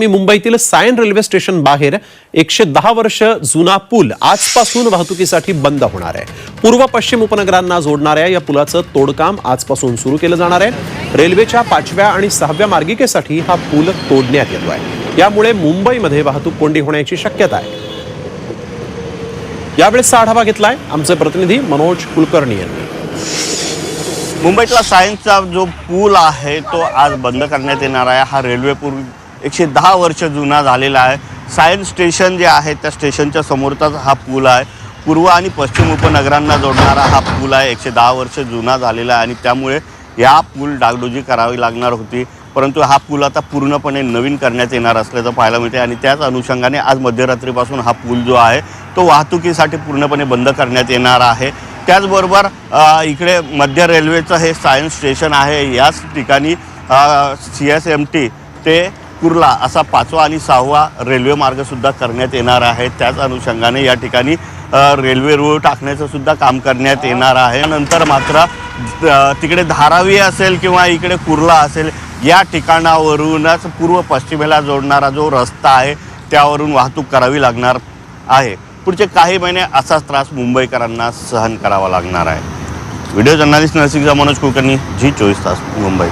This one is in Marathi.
बातमी मुंबईतील सायन रेल्वे स्टेशन बाहेर एकशे दहा वर्ष जुना पूल आजपासून वाहतुकीसाठी बंद होणार आहे. पूर्व पश्चिम उपनगरांना जोडणाऱ्या या पुलाचं तोडकाम आजपासून सुरू केलं जाणार आहे. रेल्वेच्या पाचव्या आणि सहाव्या मार्गिकेसाठी हा पूल तोडण्यात येतो आहे. यामुळे मुंबईमध्ये वाहतूक कोंडी होण्याची शक्यता आहे. यावेळेसचा आढावा घेतलाय आमचे प्रतिनिधी मनोज कुलकर्णी यांनी. मुंबईतला सायन्सचा जो पूल आहे तो आज बंद करण्यात येणार आहे. हा रेल्वे पूल एकशे दहा वर्ष जुना झालेला आहे. सायन्स स्टेशन जे आहे त्या स्टेशनच्या समोरचाच हा पूल आहे. पूर्व आणि पश्चिम उपनगरांना जोडणारा हा पूल आहे. एकशे दहा वर्ष जुना झालेला आहे आणि त्यामुळे या पूल डागडोजी करावी लागणार होती. परंतु हा पूल आता पूर्णपणे नवीन करण्यात येणार असल्याचं पाहायला मिळते आणि त्याच अनुषंगाने आज मध्यरात्रीपासून हा पूल जो आहे तो वाहतुकीसाठी पूर्णपणे बंद करण्यात येणार आहे. त्याचबरोबर इकडे मध्य रेल्वेचं हे सायन्स स्टेशन आहे. याच ठिकाणी सी एस एम टी ते कुर्ला असा पाचवा आणि सहावा रेल्वे मार्गसुद्धा करण्यात येणार आहे. त्याच अनुषंगाने या ठिकाणी रेल्वे रूळ टाकण्याचं सुद्धा काम करण्यात येणार आहे. नंतर मात्र तिकडे धारावी असेल किंवा इकडे कुर्ला असेल या ठिकाणावरूनच पूर्व पश्चिमेला जोडणारा जो रस्ता आहे त्यावरून वाहतूक करावी लागणार आहे. पुढचे काही महिने असाच त्रास मुंबईकरांना सहन करावा लागणार आहे. व्हिडिओ जर्नलिस्ट नरसिंगचा मनोज कुलकर्णी झी चोवीस तास मुंबई.